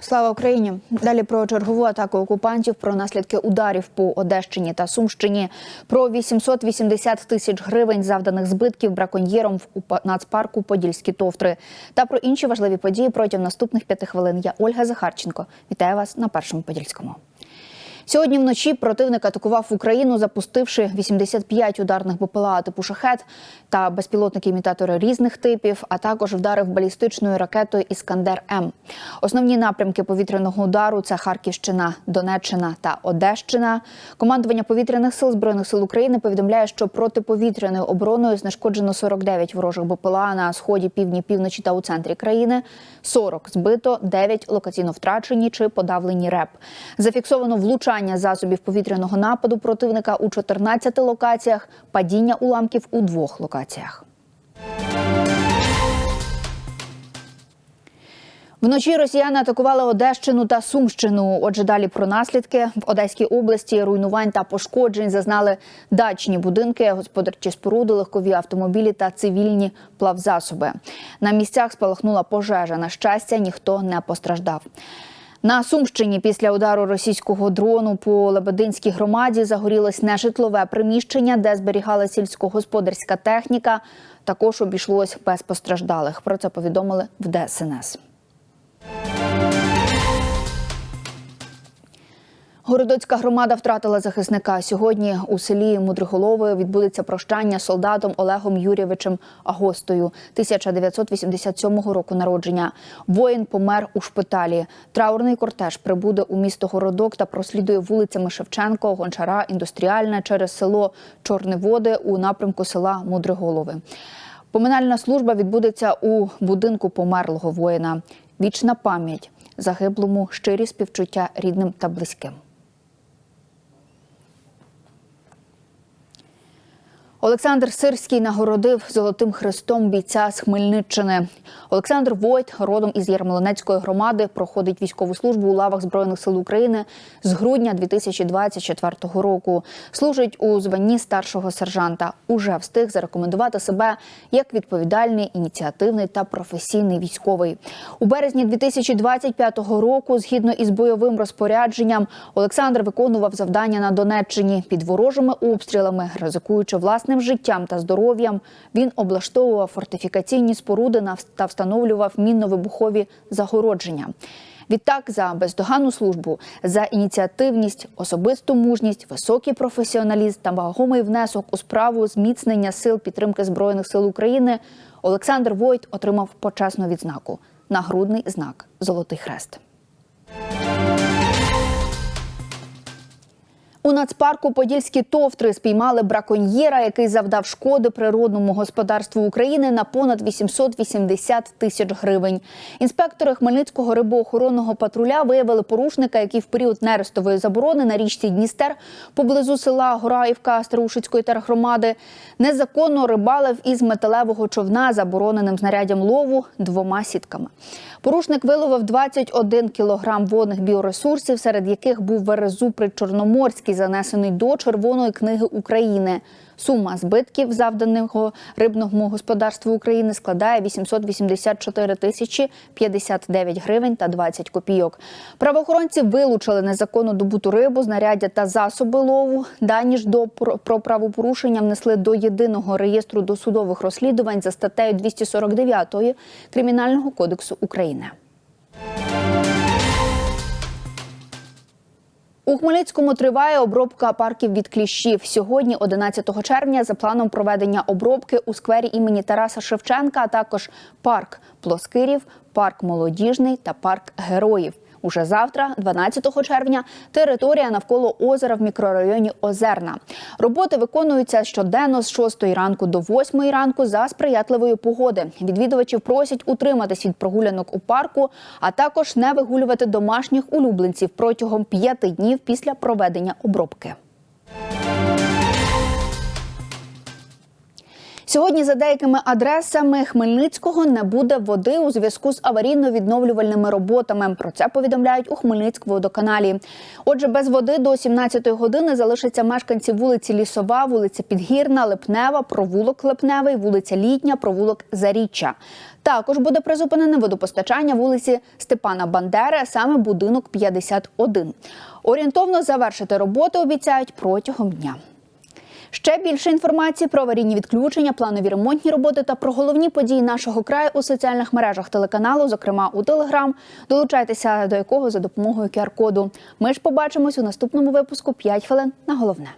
Слава Україні! Далі про чергову атаку окупантів, про наслідки ударів по Одещині та Сумщині, про 880 тисяч гривень завданих збитків браконьєром в нацпарку Подільські товтри та про інші важливі події протягом наступних п'яти хвилин. Я Ольга Захарченко. Вітаю вас на першому подільському. Сьогодні вночі противник атакував Україну, запустивши 85 ударних БПЛА типу шахет та безпілотники-імітатори різних типів, а також вдарив балістичною ракетою Іскандер М. Основні напрямки повітряного удару це Харківщина, Донеччина та Одещина. Командування повітряних сил збройних сил України повідомляє, що протиповітряною обороною знешкоджено 49 ворожих БПЛА на сході, півдні, півночі та у центрі країни. 40 збито, 9 локаційно втрачені чи подавлені РЕП. Зафіксовано влучання засобів повітряного нападу противника у 14 локаціях, падіння уламків у двох локаціях. Вночі росіяни атакували Одещину та Сумщину. Отже, далі про наслідки в Одеській області руйнувань та пошкоджень зазнали дачні будинки, господарчі споруди, легкові автомобілі та цивільні плавзасоби. На місцях спалахнула пожежа. На щастя, ніхто не постраждав. На Сумщині після удару російського дрону по Лебединській громаді загорілось нежитлове приміщення, де зберігала сільськогосподарська техніка. Також обійшлось без постраждалих. Про це повідомили в ДСНС. Городоцька громада втратила захисника. Сьогодні у селі Мудриголови відбудеться прощання солдатом Олегом Юрійовичем Агостою, 1987 року народження. Воїн помер у шпиталі. Траурний кортеж прибуде у місто Городок та прослідує вулицями Шевченко, Гончара, Індустріальна через село Чорне Води у напрямку села Мудриголови. Поминальна служба відбудеться у будинку померлого воїна. Вічна пам'ять загиблому, щирі співчуття рідним та близьким. Олександр Сирський нагородив золотим хрестом бійця з Хмельниччини. Олександр Войт, родом із Ярмолинецької громади, проходить військову службу у лавах збройних сил України з грудня 2024 року. Служить у званні старшого сержанта. Уже встиг зарекомендувати себе як відповідальний, ініціативний та професійний військовий. У березні 2025 року, згідно із бойовим розпорядженням, Олександр виконував завдання на Донеччині під ворожими обстрілами, ризикуючи власним життям та здоров'ям. Він облаштовував фортифікаційні споруди та встановлював мінно-вибухові загородження. Відтак, за бездоганну службу, за ініціативність, особисту мужність, високий професіоналізм та вагомий внесок у справу зміцнення сил підтримки збройних сил України, Олександр Войт отримав почесну відзнаку нагрудний знак Золотий Хрест. У нацпарку Подільські товтри спіймали браконьєра, який завдав шкоди природному господарству України на понад 880 тисяч гривень. Інспектори Хмельницького рибоохоронного патруля виявили порушника, який в період нерестової заборони на річці Дністер поблизу села Гораївка Старушицької тергромади незаконно рибалив із металевого човна забороненим знаряддям лову двома сітками. Порушник виловив 21 кілограм водних біоресурсів, серед яких був верезупри Чорноморський, занесений до Червоної книги України. Сума збитків завданого рибному господарству України складає 884 тисячі 59 гривень та 20 копійок. Правоохоронці вилучили незаконно добуту рибу, знаряддя та засоби лову. Дані ж до про правопорушення внесли до єдиного реєстру досудових розслідувань за статтею 249 Кримінального кодексу України. У Хмельницькому триває обробка парків від кліщів. Сьогодні, 11 червня, за планом проведення обробки у сквері імені Тараса Шевченка, а також парк Плоскирів, парк Молодіжний та парк Героїв. Уже завтра, 12 червня, територія навколо озера в мікрорайоні Озерна. Роботи виконуються щоденно з 6 ранку до 8 ранку за сприятливої погоди. Відвідувачів просять утриматись від прогулянок у парку, а також не вигулювати домашніх улюбленців протягом 5 днів після проведення обробки. Сьогодні за деякими адресами Хмельницького не буде води у зв'язку з аварійно-відновлювальними роботами. Про це повідомляють у Хмельницькводоканалі. Отже, без води до 17-ї години залишаться мешканці вулиці Лісова, вулиця Підгірна, Липнева, провулок Липневий, вулиця Літня, провулок Заріччя. Також буде призупинене водопостачання вулиці Степана Бандери, а саме будинок 51. Орієнтовно завершити роботи обіцяють протягом дня. Ще більше інформації про аварійні відключення, планові ремонтні роботи та про головні події нашого краю у соціальних мережах телеканалу, зокрема у Телеграм. Долучайтеся до якого за допомогою QR-коду. Ми ж побачимось у наступному випуску «5 хвилин на головне.